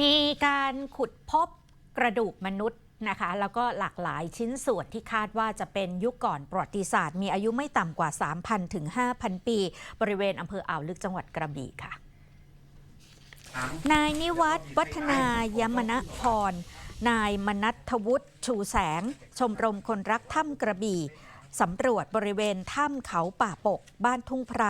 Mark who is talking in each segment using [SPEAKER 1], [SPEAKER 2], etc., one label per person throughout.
[SPEAKER 1] มีการขุดพบกระดูกมนุษย์นะคะ แล้วก็หลากหลายชิ้นส่วนที่คาดว่าจะเป็นยุคก่อนประวัติศาสตร์ มีอายุไม่ต่ำกว่า 3,000 ถึง 5,000 ปี บริเวณอำเภออ่าวลึกจังหวัดกระบี่ค่ะ นายนิวัฒน์วัฒนายมณพร นายมนัทวุฒิชูแสง ชมรมคนรักถ้ำกระบี่ สำรวจบริเวณถ้ำเขาป่าปก บ้านทุ่งไพร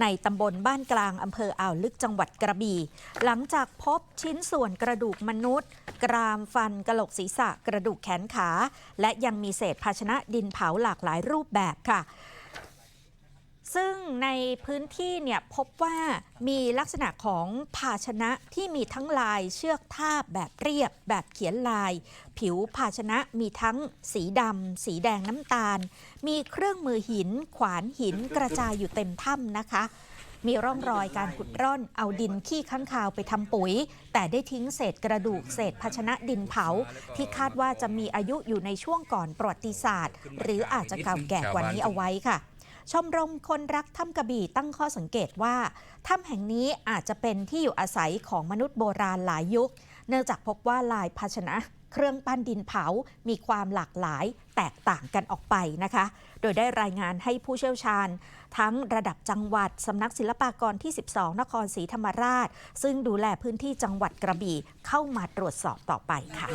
[SPEAKER 1] ในตำบลบ้านกลางอำเภออ่าวลึกจังหวัดกระบี่ หลังจากพบชิ้นส่วนกระดูกมนุษย์ กรามฟันกระโหลกศีรษะ กระดูกแขนขา และยังมีเศษภาชนะดินเผาหลากหลายรูปแบบค่ะ ซึ่งในพื้นที่เนี่ยพบว่ามีลักษณะของภาชนะที่มีทั้งลายเชือกทาบแบบเรียบ แบบเขียนลาย ผิวภาชนะมีทั้งสีดำสีแดงน้ำตาล มีเครื่องมือหิน ขวานหินกระจายอยู่เต็มถ้ำนะคะ มีร่องรอยการขุดร่อนเอาดินขี้ข้างคาวไปทำปุ๋ย แต่ได้ทิ้งเศษกระดูกเศษภาชนะดินเผา ที่คาดว่าจะมีอายุอยู่ในช่วงก่อนประวัติศาสตร์ หรืออาจจะเก่าแก่กว่านี้เอาไว้ค่ะ ชมรมคนรักถ้ำกระบี่ตั้งข้อสังเกตว่าถ้ำแห่งนี้อาจจะเป็นที่อยู่อาศัยของมนุษย์โบราณหลายยุค เนื่องจากพบว่าลายภาชนะเครื่องปั้นดินเผา มีความหลากหลายแตกต่างกันออกไปนะคะ โดยได้รายงานให้ผู้เชี่ยวชาญ ทั้งระดับจังหวัด สำนักศิลปากรที่ 12 นครศรีธรรมราช ซึ่งดูแลพื้นที่จังหวัดกระบี่เข้ามาตรวจสอบต่อไปค่ะ